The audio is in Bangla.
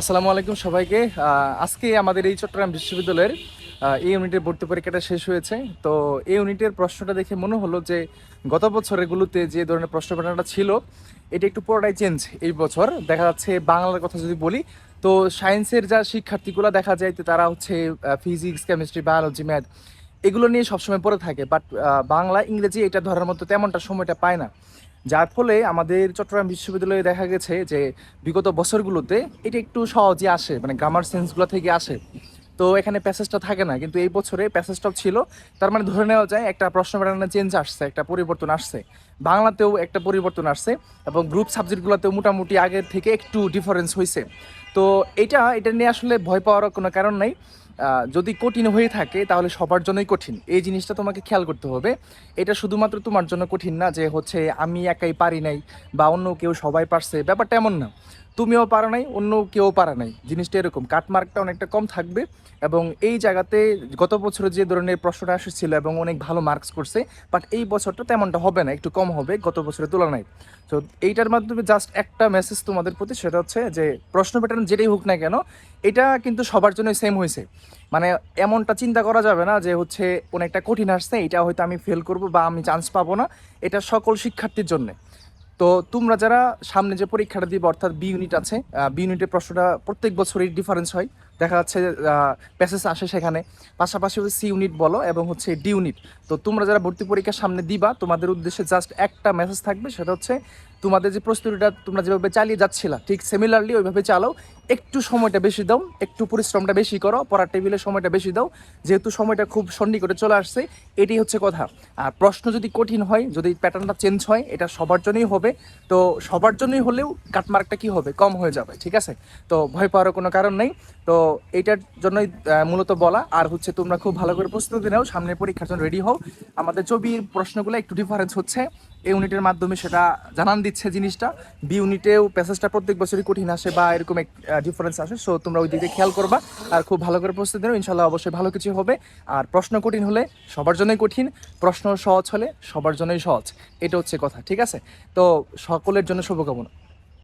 আসসালামু আলাইকুম সবাইকে। আজকে আমাদের এই চট্টগ্রাম বিশ্ববিদ্যালয়ের এই ইউনিটের ভর্তি পরীক্ষাটা শেষ হয়েছে। তো এই ইউনিটের প্রশ্নটা দেখে মনে হলো যে গত বছরেরগুলোতে যে ধরনের প্রশ্ন প্যাটার্নটা ছিল, এটা একটু পুরোটাই চেঞ্জ এই বছর। দেখা যাচ্ছে বাংলার কথা যদি বলি, তো সায়েন্সের যা শিক্ষার্থীগুলো দেখা যায় তারা হচ্ছে ফিজিক্স কেমিস্ট্রি বায়োলজি ম্যাথ এগুলো নিয়ে সবসময় পড়ে থাকে। বাট বাংলা, ইংরেজি এটা ধরার মতো তেমনটা সময়টা পায় না। যার ফলে আমাদের চট্টগ্রাম বিশ্ববিদ্যালয়ে দেখা গেছে যে বিগত বছরগুলোতে এটা একটু সহজে আসে মানে গ্রামার সেন্সগুলো থেকে আসে। তো এখানে প্যাসেজটা থাকে না, কিন্তু এই বছরে প্যাসেজটাও ছিল। তার মানে ধরে নেওয়া যায় একটা প্রশ্ন প্যাটার্নে চেঞ্জ আসছে, একটা পরিবর্তন আসছে। বাংলাতেও একটা পরিবর্তন আসছে এবং গ্রুপ সাবজেক্টগুলোতেও মোটামুটি আগের থেকে একটু ডিফারেন্স হয়েছে তো এটা এটা নিয়ে আসলে ভয় পাওয়ার কোনো কারণ নাই। যদি কঠিন হয়ে থাকে, তাহলে সবার জন্যই কঠিন। এই জিনিসটা তোমাকে খেয়াল করতে হবে। এটা শুধুমাত্র তোমার জন্য কঠিন না, যে হচ্ছে আমি একাই পারি নাই বা অন্য কেউ সবাই পারছে, ব্যাপারটা এমন না। তুমিও পারো নাই, অন্য কেউ পারা নাই। জিনিসটা এরকম, কাটমার্কটা অনেকটা কম থাকবে এবং এই জায়গাতে গত বছরে যে ধরনের প্রশ্নটা এসেছিল এবং অনেক ভালো মার্কস করছে বাট এই বছরটা তেমনটা হবে না, একটু কম হবে গত বছরের তুলনায়। তো এইটার মাধ্যমে জাস্ট একটা মেসেজ তোমাদের প্রতি, সেটা হচ্ছে যে প্রশ্ন প্যাটার্ন যেটাই হোক না কেন এটা কিন্তু সবার জন্য সেম হয়েছে। মানে এমনটা চিন্তা করা যাবে না যে হচ্ছে অনেকটা কঠিন আসছে, এটা হয়তো আমি ফেল করব বা আমি চান্স পাবো না। এটা সকল শিক্ষার্থীর জন্য। তো তোমরা যারা সামনে যে পরীক্ষাটা দিবে, অর্থাৎ বি ইউনিট আছে বি ইউনিটের প্রশ্নটা প্রত্যেক বছরই ডিফারেন্স হয়। দেখা যাচ্ছে প্যাসেজ আসে সেখানে। পাশাপাশি হচ্ছে সি ইউনিট বলো এবং হচ্ছে ডি ইউনিট তো তোমরা যারা ভর্তি পরীক্ষার সামনে দিবা, তোমাদের উদ্দেশ্যে জাস্ট একটা মেসেজ থাকবে, সেটা হচ্ছে তোমাদের যে প্রস্তুতিটা তোমরা যেভাবে চালিয়ে যাচ্ছিলা, ঠিক সিমিলারলি ওইভাবে চালাও। একটু সময়টা বেশি দাও, একটু পরিশ্রমটা বেশি করো, পড়ার টেবিলে সময়টা বেশি দাও। যেহেতু সময়টা খুব সন্নিকটে চলে আসছে, এটাই হচ্ছে কথা। আর প্রশ্ন যদি কঠিন হয়, যদি প্যাটার্নটা চেঞ্জ হয়, এটা সবার জন্যই হবে। তো সবার জন্যই হলেও কাটমার্কটা কি হবে? কম হয়ে যাবে, ঠিক আছে? তো ভয় পাওয়ারও কোনো কারণ নেই। তো এইটার জন্যই মূলত বলা। আর হচ্ছে তোমরা খুব ভালো করে প্রস্তুতি নাও সামনে পরীক্ষার জন্য রেডি হও। আমাদের ছবির প্রশ্নগুলো একটু ডিফারেন্স হচ্ছে। এই ইউনিটের মাধ্যমে সেটা জানান দিচ্ছে জিনিসটা। বি ইউনিটেও প্যাসেজটা প্রত্যেক বছরই কঠিন আসে বা এরকম এক ডিফারেন্স আসে। সো তোমরা ওই দিকে খেয়াল করবা আর খুব ভালো করে প্রস্তুতি দেবো ইনশাল্লাহ অবশ্যই ভালো কিছু হবে। আর প্রশ্ন কঠিন হলে সবার জন্যই কঠিন, প্রশ্ন সহজ হলে সবার জন্যই সহজ। এটা হচ্ছে কথা, ঠিক আছে? তো সকলের জন্য শুভকামনা।